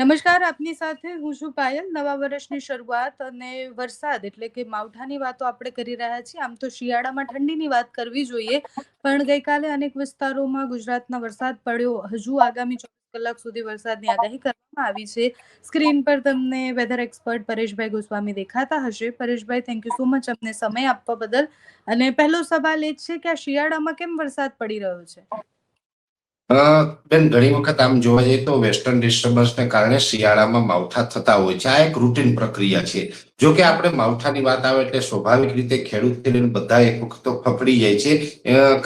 નમસ્કાર, આપની સાથે હું છું પાયલ. નવા વર્ષની શરૂઆત અને વરસાદ એટલે કે માવઠાની વાતો આપણે કરી રહ્યા છીએ. આમ તો શિયાળામાં ઠંડીની વાત કરવી જોઈએ, પણ ગઈકાલે અનેક વિસ્તારોમાં ગુજરાતના વરસાદ પડ્યો. હજુ આગામી ચોવીસ કલાક સુધી વરસાદની આગાહી કરવામાં આવી છે. સ્ક્રીન પર તમને વેધર એક્સપર્ટ પરેશભાઈ ગોસ્વામી દેખાતા હશે. Pareshbhai thank you so much અમને સમય આપવા બદલ. અને પહેલો સવાલ એ છે કે આ શિયાળામાં કેમ વરસાદ પડી રહ્યો છે? બેન, ઘણી વખત આમ જોવા જઈએ તો વેસ્ટર્ન ડિસ્ટર્બન્સને કારણે શિયાળામાં માવઠા થતા હોય છે. આ એક રૂટીન પ્રક્રિયા છે. જો કે આપણે માવઠાની વાત આવે એટલે સ્વાભાવિક રીતે ખેડૂતથી લઈને બધા એક વખત તો ફફડી જાય છે.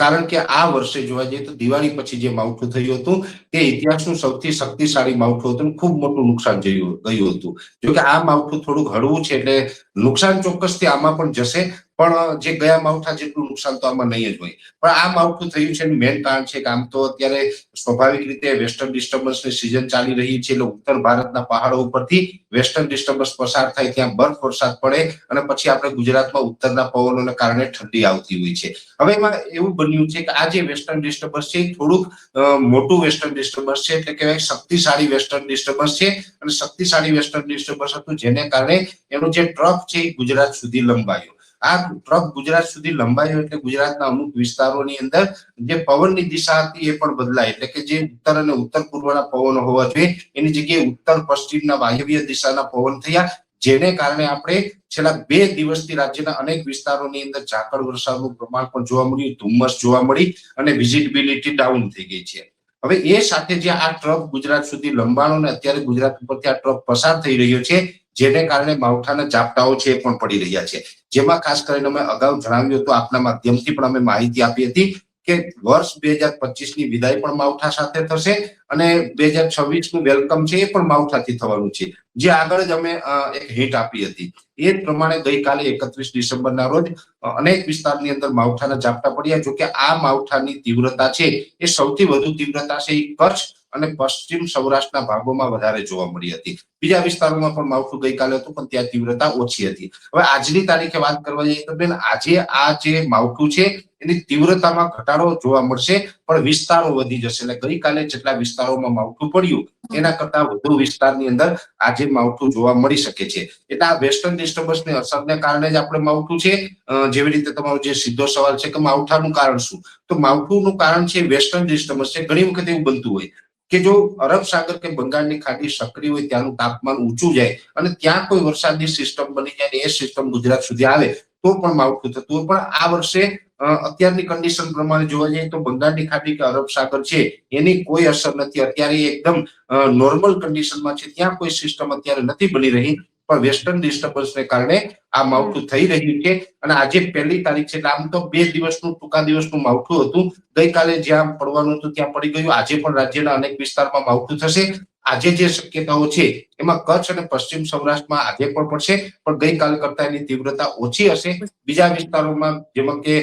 કારણ કે આ વર્ષે જોવા જઈએ તો દિવાળી પછી જે માવઠું થયું હતું, તે ઇતિહાસનું સૌથી શક્તિશાળી માવઠું હતું ખૂબ મોટું નુકસાન ગયું હતું. જો કે આ માવઠું થોડું હળવું છે એટલે નુકસાન ચોક્કસથી આમાં પણ જશે, પણ જે ગયા માવઠા જેટલું નુકસાન તો આમાં નહીં જ હોય. પણ આ માવઠું થયું છે મેઇન કારણ છે કે આમ તો અત્યારે સ્વાભાવિક રીતે વેસ્ટર્ન ડિસ્ટર્બન્સની સિઝન ચાલી રહી છે એટલે ઉત્તર ભારતના પહાડો ઉપરથી વેસ્ટર્ન ડિસ્ટર્બન્સ પસાર થાય, ત્યાં બરફ વરસાદ પડે અને પછી આપણે ગુજરાતમાં ઉત્તરના પવનોને કારણે ઠંડી આવતી હોય છે. હવે એમાં એવું બન્યું છે કે આ જે વેસ્ટર્ન ડિસ્ટર્બન્સ છે થોડુંક મોટું વેસ્ટર્ન ડિસ્ટર્બન્સ છે, એટલે કહેવાય શક્તિશાળી વેસ્ટર્ન ડિસ્ટર્બન્સ છે. અને શક્તિશાળી વેસ્ટર્ન ડિસ્ટર્બન્સ હતું જેને કારણે એનું જે ટ્રફ છે, એ ગુજરાત સુધી લંબાયો. આ ટ્રક ગુજરાત સુધી લંબાયો એટલે ગુજરાતના અમુક વિસ્તારોની અંદર જે પવનની દિશા હતી એ પણ બદલાય એટલે કે જે ઉત્તર અને ઉત્તર પૂર્વના પવનો હોવા જોઈએ. એની જગ્યાએ ઉત્તર, પશ્ચિમના વાયવ્ય દિશાના પવન થયા. જેને કારણે આપણે છેલ્લા બે દિવસથી રાજ્યના અનેક વિસ્તારોની અંદર ઝાકળ વરસાદનું પ્રમાણ પણ જોવા મળ્યું, ધુમ્મસ જોવા મળી અને વિઝિબિલિટી ડાઉન થઈ ગઈ છે. હવે એ સાથે જે આ ટ્રફ ગુજરાત સુધી લંબાણો અને અત્યારે ગુજરાત ઉપરથી આ ટ્રફ પસાર થઈ રહ્યો છે, જેને કારણે માવઠાના ઝાપટાઓ છે એ પણ પડી રહ્યા છે. જેમાં ખાસ કરીને અમે અગાઉ જણાવ્યું હતું, આપના માધ્યમથી પણ અમે માહિતી આપી હતી કે વર્ષ બે હજાર પચીસની વિદાય પણ માવઠા સાથે થશે અને બે હજાર છવ્વીસનું વેલકમ છે એ પણ માવઠાથી થવાનું છે. જે આગળ જ અમે એક હિટ આપી હતી. એ જ પ્રમાણે ગઈકાલે એકત્રીસ ડિસેમ્બરના રોજ અનેક વિસ્તારની અંદર માવઠાના ઝાપટા પડ્યા. જોકે આ માવઠાની તીવ્રતા છે એ સૌથી વધુ તીવ્રતા છે એ કચ્છ અને પશ્ચિમ સૌરાષ્ટ્રના ભાગોમાં વધારે જોવા મળી હતી. બીજા વિસ્તારોમાં પણ માવઠું ગઈકાલે હતું, પણ ત્યાં તીવ્રતા ઓછી હતી. હવે આજની તારીખે વાત કરવા જઈએ તો બેન, આજે આ જે માવઠું છે, એની તીવ્રતામાં ઘટાડો જોવા મળશે, પણ વિસ્તારો વધી જશે. એટલે ગઈકાલે જેટલા વિસ્તારોમાં માવઠું પડ્યું, એના કરતા વધુ વિસ્તારની અંદર આજે માવઠું જોવા મળી શકે છે. એટલે આ વેસ્ટર્ન ડિસ્ટર્બન્સની અસરને કારણે જ આપણે માવઠું છે જેવી રીતે તમારો જે સીધો સવાલ છે કે માવઠાનું કારણ શું? તો માવઠુંનું કારણ છે, વેસ્ટર્ન ડિસ્ટર્બન્સ છે. ઘણી વખત એવું બનતું હોય કે જો અરબ સાગર કે બંગાળની ખાડી સક્રિય હોય ત્યાંનું તાપમાન ઊંચું જાય અને ત્યાં કોઈ વરસાદની સિસ્ટમ બની જાય એ સિસ્ટમ ગુજરાત સુધી આવે, તો પણ માવઠું થતું પણ આ વર્ષે અત્યારની કન્ડિશન પ્રમાણે જોવા જઈએ તો બંગાળની ખાડી કે અરબ સાગર છે, એની કોઈ અસર નથી. અત્યારે એકદમ નોર્મલ કન્ડિશનમાં છે. ત્યાં કોઈ સિસ્ટમ અત્યારે નથી બની રહી. પણ વેસ્ટર્ન ડિસ્ટર્બન્સને કારણે આ માવઠું થઈ રહ્યું છે. અને આજે પહેલી તારીખ છે એટલે આમ તો બે દિવસનું ટૂંકા દિવસનું માવઠું હતું. ગઈકાલે જ્યાં પડવાનું હતું ત્યાં પડી ગયું. આજે પણ રાજ્યના અનેક વિસ્તારમાં માવઠું થશે. આજે જે શક્યતાઓ છે, એમાં કચ્છ અને પશ્ચિમ સૌરાષ્ટ્રમાં આજે પણ પડશે, પણ ગઈકાલ કરતા એની તીવ્રતા ઓછી હશે. બીજા વિસ્તારોમાં જેમાં કે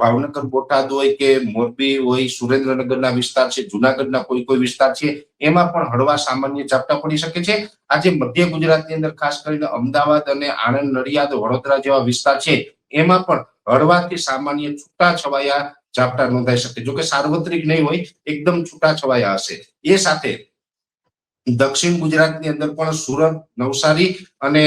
ભાવનગર, બોટાદ હોય કે મોરબી હોય, સુરેન્દ્રનગરના વિસ્તાર છે, જુનાગઢના કોઈ કોઈ વિસ્તાર છે, એમાં પણ હળવા સામાન્ય ઝાપટા પડી શકે છે. આજે મધ્ય ગુજરાતની અંદર ખાસ કરીને અમદાવાદ અને આણંદ, નડિયાદ, વડોદરા જેવા વિસ્તાર છે, એમાં પણ હળવાથી સામાન્ય છૂટા છવાયા ઝાપટા નોંધાઈ શકે. જોકે સાર્વત્રિક નહીં હોય, એકદમ છૂટા છવાયા હશે. એ સાથે દક્ષિણ ગુજરાતની અંદર પણ સુરત, નવસારી અને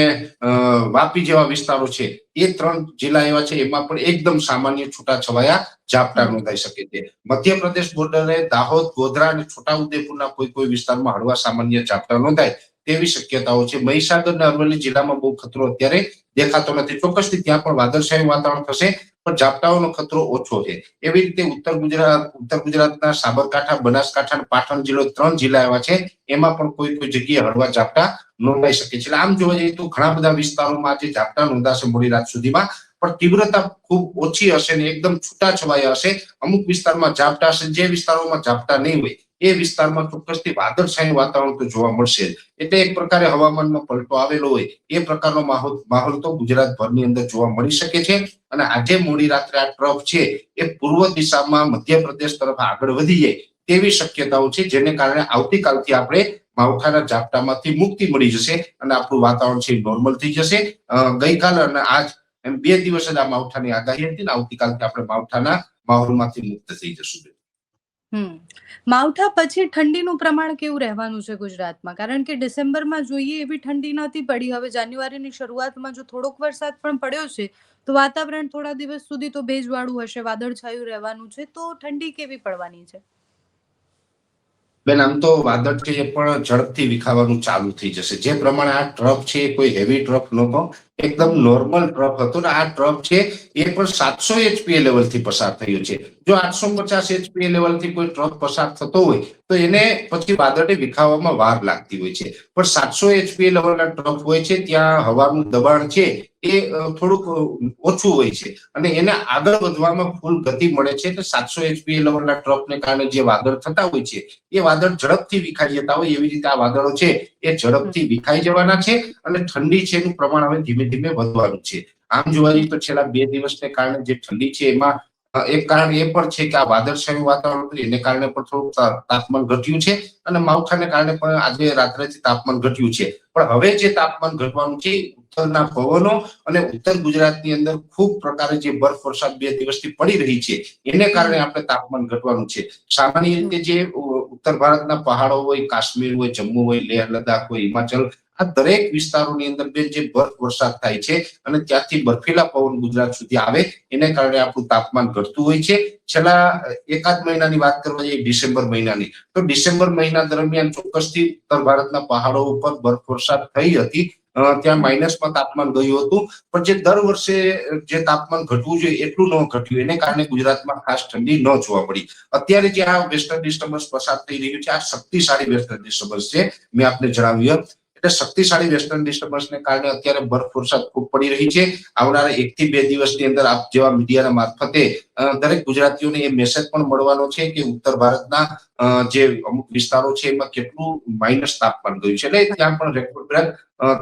વાપી જેવા વિસ્તારો છે. એ ત્રણ જિલ્લા એવા છે, એમાં પણ એકદમ સામાન્ય છૂટા છવાયા ઝાપટા નોંધાઈ શકે છે. મધ્યપ્રદેશ બોર્ડરે દાહોદ, ગોધરા અને છોટાઉદેપુરના કોઈ કોઈ વિસ્તારમાં હળવા સામાન્ય ઝાપટા નોંધાય તેવી શક્યતાઓ છે. મહીસાગર અને અરવલ્લી જિલ્લામાં બહુ ખતરો અત્યારે દેખાતો નથી. ચોક્કસથી ત્યાં પણ વાદળછાયું વાતાવરણ થશે. પણ ઝાપટાઓનો ખતરો ઓછો છે. એવી રીતે ઉત્તર ગુજરાત, ઉત્તર ગુજરાતના સાબરકાંઠા, બનાસકાંઠા પાટણ જિલ્લો ત્રણ જિલ્લા એવા છે. એમાં પણ કોઈ કોઈ જગ્યાએ હળવા ઝાપટા નોંધાઈ શકે છે. આમ જોવા જઈએ તો ઘણા બધા વિસ્તારોમાં આજે ઝાપટા નોંધાશે મોડી રાત સુધીમાં. પણ તીવ્રતા ખૂબ ઓછી હશે ને એકદમ છૂટા છવાયા હશે. અમુક વિસ્તારમાં ઝાપટા હશે, જે વિસ્તારોમાં ઝાપટા નહીં હોય. એ વિસ્તારમાં ચોક્કસથી વાદળછાયું વાતાવરણ તો જોવા મળશે એટલે એક પ્રકારે હવામાનમાં પલટો આવેલો હોય, એ પ્રકારનો માહોલ માહોલ તો ગુજરાતભરની અંદર જોવા મળી શકે છે. અને આજે મોડી રાત્રે આ ટ્રફ છે, એ પૂર્વ દિશામાં મધ્યપ્રદેશ તરફ આગળ વધી જાય તેવી શક્યતાઓ છે, જેને કારણે આવતીકાલથી આપણે માવઠાના ઝાપટામાંથી મુક્તિ મળી જશે અને આપણું વાતાવરણ છે નોર્મલ થઈ જશે. ગઈકાલ અને આજ એમ બે દિવસ જ આ માવઠાની આગાહી હતી ને આવતીકાલથી આપણે માવઠાના માહોલમાંથી મુક્ત થઈ જશું. હમ. માવઠા પછી ઠંડીનું પ્રમાણ કેવું રહેવાનું છે ગુજરાતમાં? કારણ કે ડિસેમ્બરમાં જોઈએ એવી ઠંડી નથી પડી. હવે જાન્યુઆરીની શરૂઆતમાં જો થોડોક વરસાદ પણ પડ્યો છે, તો વાતાવરણ થોડા દિવસ સુધી તો ભેજવાળું હશે, વાદળછાયું રહેવાનું છે. તો ઠંડી કેવી પડવાની છે? બેન, આમ તો વાદળ છે એ પણ ઝડપથી વિખાવાનું ચાલુ થઈ જશે. જે પ્રમાણે આ ટ્રફ છે એ કોઈ હેવી ટ્રફ નહોતો એકદમ નોર્મલ ટ્રક હતો ને આ ટ્રક છે એ પણ સાતસો એચપીએ લેવલથી પસાર થયો છે. જો આઠસો પચાસ એચપીએ લેવલથી કોઈ ટ્રક પસાર થતો હોય, તો એને પછી વાદળને વિખાવામાં વાર લાગતી હોય છે. પણ સાતસો એચપીએ લેવલના ટ્રક હોય છે, ત્યાં હવાનું દબાણ છે, એ થોડુંક ઓછું હોય છે. અને એને આગળ વધવામાં ફૂલ ગતિ મળે છે, એટલે સાતસો એચપીએ લેવલના ટ્રફને કારણે જે વાદળ થતા હોય છે, એ વાદળ ઝડપથી વિખાઈ જતા હોય, એવી રીતે આ વાદળો છે એ ઝડપથી વિખાઈ જવાના છે અને ઠંડી છે એનું પ્રમાણ હવે ધીમે ધીમે વધવાનું છે. આમ જોવા જઈએ તો છેલ્લા બે દિવસને કારણે જે ઠંડી છે એમાં એક કારણ એ પણ છે કે આ વાદળછાયું વાતાવરણ હતું, એને કારણે પણ થોડું તાપમાન ઘટ્યું છે અને માવઠાને કારણે પણ આજે રાત્રેથી તાપમાન ઘટ્યું છે. પણ હવે જે તાપમાન ઘટવાનું છે ઉત્તરના પવનો અને ઉત્તર ગુજરાતની અંદર ખૂબ પ્રકારે જે બરફ વરસાદ બે દિવસથી પડી રહી છે એને કારણે આપણે તાપમાન ઘટવાનું છે. સામાન્ય રીતે જે ઉત્તર ભારતના પહાડો હોય, કાશ્મીર હોય, જમ્મુ હોય, લેહ લદ્દાખ હોય, હિમાચલ, આ દરેક વિસ્તારોની અંદર બેન જે બરફ વરસાદ થાય છે અને ત્યાંથી બર્ફીલા પવન ગુજરાત સુધી આવે, એને કારણે આપણું તાપમાન ઘટતું હોય છે. છેલ્લા એકાદ મહિનાની વાત કરવા જઈએ, ડિસેમ્બર મહિનાની. તો ડિસેમ્બર મહિના દરમિયાન ચોક્કસથી ઉત્તર ભારતના પહાડો ઉપર બરફ વરસાદ થઈ હતી. ત્યાં માઇનસમાં તાપમાન ગયું હતું. પણ જે દર વર્ષે જે તાપમાન ઘટવું જોઈએ, એટલું ન ઘટ્યું. એને કારણે ગુજરાતમાં ખાસ ઠંડી ન જોવા મળી. અત્યારે જે આ વેસ્ટર્ન ડિસ્ટર્બન્સ પસાર થઈ રહ્યું છે, આ શક્તિશાળી વેસ્ટર્ન ડિસ્ટર્બન્સ છે, મેં આપને જણાવ્યું એટલે શક્તિશાળી વેસ્ટર્ન ડિસ્ટર્બન્સને કારણે અત્યારે બરફ વરસાદ ખૂબ પડી રહી છે. આવનારા એક થી બે દિવસની અંદર આપ જેવા મીડિયાના મારફતે દરેક ગુજરાતીઓને એ મેસેજ પણ મળવાનો છે કે ઉત્તર ભારતના જે અમુક વિસ્તારો છે એમાં કેટલું માઇનસ તાપમાન ગયું છે. એટલે ત્યાં પણ રેકોર્ડ બ્રેક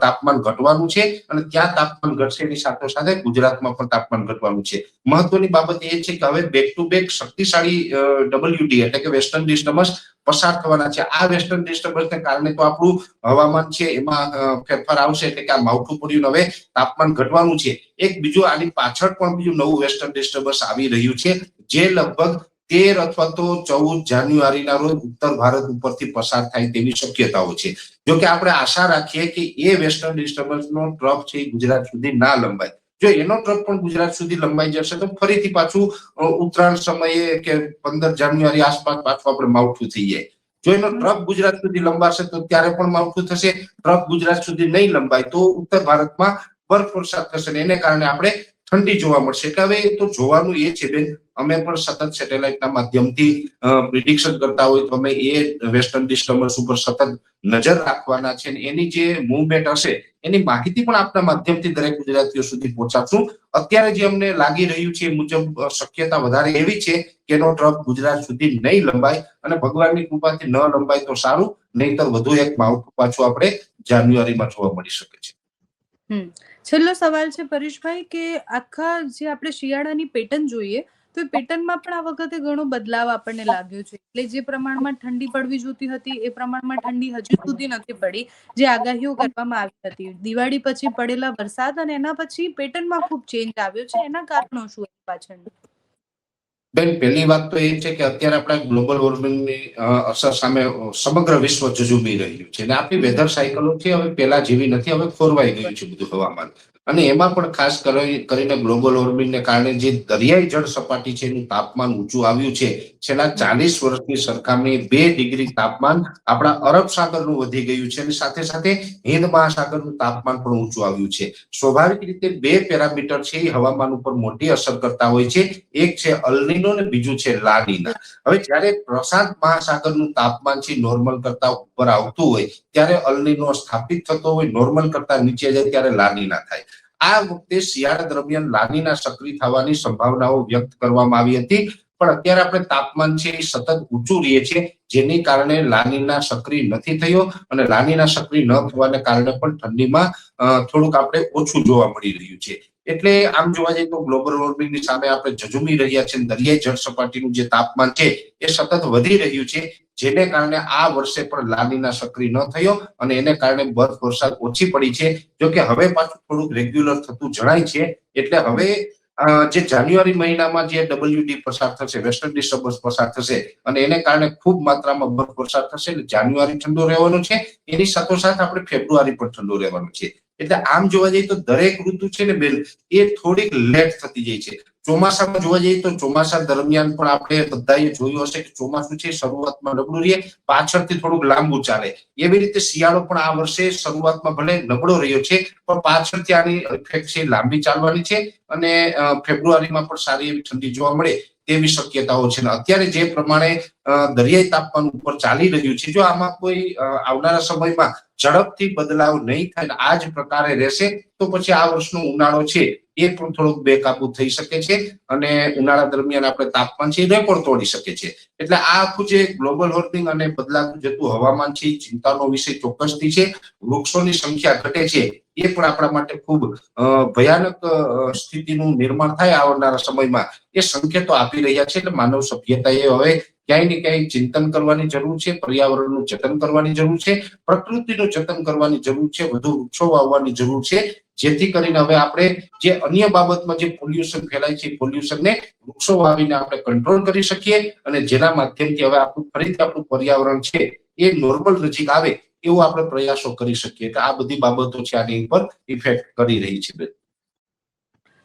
તાપમાન ઘટવાનું છે અને ત્યાં તાપમાન ઘટશે એની સાથે સાથે ગુજરાતમાં પણ તાપમાન ઘટવાનું છે. મહત્વની બાબત એ છે કે હવે બેક ટુ બેક શક્તિશાળી ડબલ્યુડી એટલે કે વેસ્ટર્ન ડિસ્ટર્બન્સ પસાર થવાના છે. આ વેસ્ટર્ન ડિસ્ટર્બન્સને કારણે તો આપણું હવામાન છે એમાં ફેરફાર આવશે એટલે કે આ માવઠું પડ્યું હવે તાપમાન ઘટવાનું છે. એક બીજું આની પાછળ પણ બીજું નવું વેસ્ટર્ન ડિસ્ટર્બન્સ આવી રહ્યું છે, જે લગભગ તેર અથવા તો ચૌદ જાન્યુઆરીના રોજ ઉત્તર ભારત ઉપરથી પસાર થાય તેવી શક્યતાઓ છે. જો કે આપણે આશા રાખીએ કે એ વેસ્ટર્ન ડિસ્ટર્બન્સનો ટ્રફ છે એ ગુજરાત સુધી ના લંબાય. જો એનો ટ્રફ પણ ગુજરાત સુધી લંબાઈ જશે, તો ફરીથી પાછું ઉત્તરાયણ સમયે કે પંદર જાન્યુઆરી આસપાસ પાછું આપણે માવઠું થઈ જાય. જો એનો ટ્રફ ગુજરાત સુધી લંબાશે, તો ત્યારે પણ માવઠું થશે. ટ્રફ ગુજરાત સુધી નહીં લંબાય, તો ઉત્તર ભારતમાં બરફ વરસાદ થશે એને કારણે આપણે ઠંડી જોવા મળશે. કે હવે તો જોવાનું એ છે બેન, અમે પણ સતત સેટેલાઇટના માધ્યમથી પ્રિડિક્શન કરતા હોય તો અમે એ વેસ્ટર્ન ડિસ્ટર્બન્સ ઉપર સતત નજર રાખવાના છે એની જે મુવમેન્ટ હશે, એની માહિતી પણ આપના માધ્યમથી દરેક ગુજરાતીઓ સુધી પહોંચાડશું. અત્યારે જે અમને લાગી રહ્યું છે મુજબ શક્યતા વધારે એવી છે કે એનો ટ્રક ગુજરાત સુધી નહીં લંબાય અને ભગવાનની કૃપાથી ન લંબાય તો સારું, નહીતર વધુ એક માવઠું પાછું આપણે જાન્યુઆરીમાં જોવા મળી શકે છે. છેલ્લો સવાલ છે પરેશભાઈ, કે આખા જે આપણે શિયાળાની પેટર્ન જોઈએ, તો એ પેટર્નમાં પણ આ વખતે ઘણો બદલાવ આપણને લાગ્યો છે. એટલે જે પ્રમાણમાં ઠંડી પડવી જોતી હતી, એ પ્રમાણમાં ઠંડી હજુ સુધી નથી પડી, જે આગાહીઓ કરવામાં આવી હતી. દિવાળી પછી પડેલા વરસાદ અને એના પછી પેટર્નમાં ખૂબ ચેન્જ આવ્યો છે, એના કારણો શું પાછળ બેન, પહેલી વાત તો એ છે કે અત્યારે આપણે ગ્લોબલ વોર્મિંગની અસર સામે સમગ્ર વિશ્વ જજુમી રહ્યું છે. અને આપણી વેધર સાયકલો છે હવે પહેલા જેવી નથી, હવે ખોરવાઈ ગયું છે બધું હવામાન. અને એમાં પણ ખાસ કરી- કરીને ગ્લોબલ વોર્મિંગને કારણે જે દરિયાઈ જળ સપાટી છે એનું તાપમાન ઊંચું આવ્યું છે. છેલ્લા ચાલીસ વર્ષની સરખામણી બે ડિગ્રી તાપમાન આપણા અરબ સાગરનું વધી ગયું છે અને સાથે સાથે હિન્દ મહાસાગરનું તાપમાન પણ ઊંચું આવ્યું છે. સ્વાભાવિક રીતે બે પેરામીટર છે એ હવામાન ઉપર મોટી અસર કરતા હોય છે. એક છે અલનીનો અને બીજું છે લાનીના. હવે જ્યારે પ્રશાંત મહાસાગરનું તાપમાન છે નોર્મલ કરતા ઉપર આવતું હોય, ત્યારે અલનીનો સ્થાપિત થતો હોય, નોર્મલ કરતા નીચે જાય ત્યારે લાનીના થાય. આ વખતે શિયાળા દરમિયાન લાનીના સક્રિય થવાની સંભાવનાઓ વ્યક્ત કરવામાં આવી હતી. પણ અત્યારે આપણે તાપમાન છે એ સતત ઊંચું રહે છે, જેની કારણે લાનીના સક્રિય નથી થયો અને લાનીના સક્રિય ન થવાને કારણે પણ ઠંડીમાં થોડુંક આપણે ઓછું જોવા મળી રહ્યું છે. એટલે આમ જોવા જઈએ તો ગ્લોબલ વોર્મિંગની સામે આપણે ઝઝુમી રહ્યા છે દરિયાઈ જળ સપાટીનું જે તાપમાન છે, એ સતત વધી રહ્યું છે, જેને કારણે આ વર્ષે પણ લાલીના સક્રિય ન થયો અને એને કારણે બરફ વરસાદ ઓછી પડી છે. જો કે હવે પાછું થોડુંક રેગ્યુલર થતું જણાય છે, એટલે હવે જે જાન્યુઆરી મહિનામાં જે ડબલ્યુડી પસાર થશે વેસ્ટર્ન ડિસ્ટર્બન્સ પસાર થશે, અને એને કારણે ખૂબ માત્રામાં બરફ વરસાદ થશે, એટલે જાન્યુઆરી ઠંડો રહેવાનો છે. એની સાથોસાથ આપણે ફેબ્રુઆરી પણ ઠંડો રહેવાનો છે. એટલે આમ જોવા જઈએ તો દરેક ઋતુ છે ને બેન, એ થોડીક લેટ થતી જાય છે. ચોમાસામાં જોવા જઈએ તો ચોમાસા દરમિયાન પણ આપણે બધાએ જોયું હશે કે ચોમાસું છે, શરૂઆતમાં નબળું રહે પાછળથી થોડુંક લાંબુ ચાલે. એવી રીતે શિયાળો પણ આ વર્ષે શરૂઆતમાં ભલે નબળો રહ્યો છે, પણ પાછળથી આની ઇફેક્ટ છે, લાંબી ચાલવાની છે અને ફેબ્રુઆરીમાં પણ સારી એવી ઠંડી જોવા મળે તેવી શક્યતાઓ છે. અત્યારે જે પ્રમાણે દરિયાઈ તાપમાન ઉપર ચાલી રહ્યું છે, જો આમાં કોઈ આવનારા સમયમાં ઝડપથી બદલાવ નહીં થાય આ જ પ્રકારે રહેશે, તો પછી આ વર્ષનો ઉનાળો છે. એ પણ થોડુંક બેકાબુ થઈ શકે છે અને ઉનાળા દરમિયાન આપણે તાપમાન છે રેકોર્ડ તોડી શકે છે. એટલે આ આખું જે ગ્લોબલ વોર્મિંગ અને બદલાતું જતું હવામાન છે, ચિંતાનો વિષય ચોક્કસથી છે, વૃક્ષોની સંખ્યા ઘટે છે, એ પણ આપણા માટે ખૂબ ભયાનક સ્થિતિનું નિર્માણ થાય આવનારા સમયમાં. એ સંકેતો આપી રહ્યા છે એટલે માનવ સભ્યતાએ હવે ક્યાંય ને ક્યાંય ચિંતન કરવાની જરૂર છે, પર્યાવરણનું જતન કરવાની જરૂર છે, પ્રકૃતિનું જતન કરવાની જરૂર છે, વધુ વૃક્ષો વાવવાની જરૂર છે જેથી કરીને હવે આપણે જે અન્ય બાબતમાં જે પોલ્યુશન ફેલાય છે પોલ્યુશનને વૃક્ષો વાવીને આપણે કંટ્રોલ કરી શકીએ અને જેના માધ્યમથી હવે આપણું ફરીથી આપણું પર્યાવરણ છે, એ નોર્મલ નજીક આવે એવો આપણે પ્રયાસો કરી શકીએ તો આ બધી બાબતો છે આની ઉપર ઇફેક્ટ કરી રહી છે.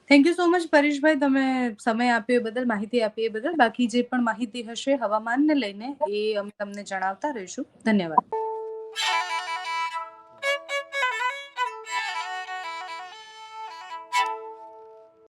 Thank you so much Pareshbhai તમે સમય આપ્યો એ બદલ, માહિતી આપી એ બદલ. બાકી જે પણ માહિતી હશે હવામાનને લઈને એ અમે તમને જણાવતા રહીશું. ધન્યવાદ.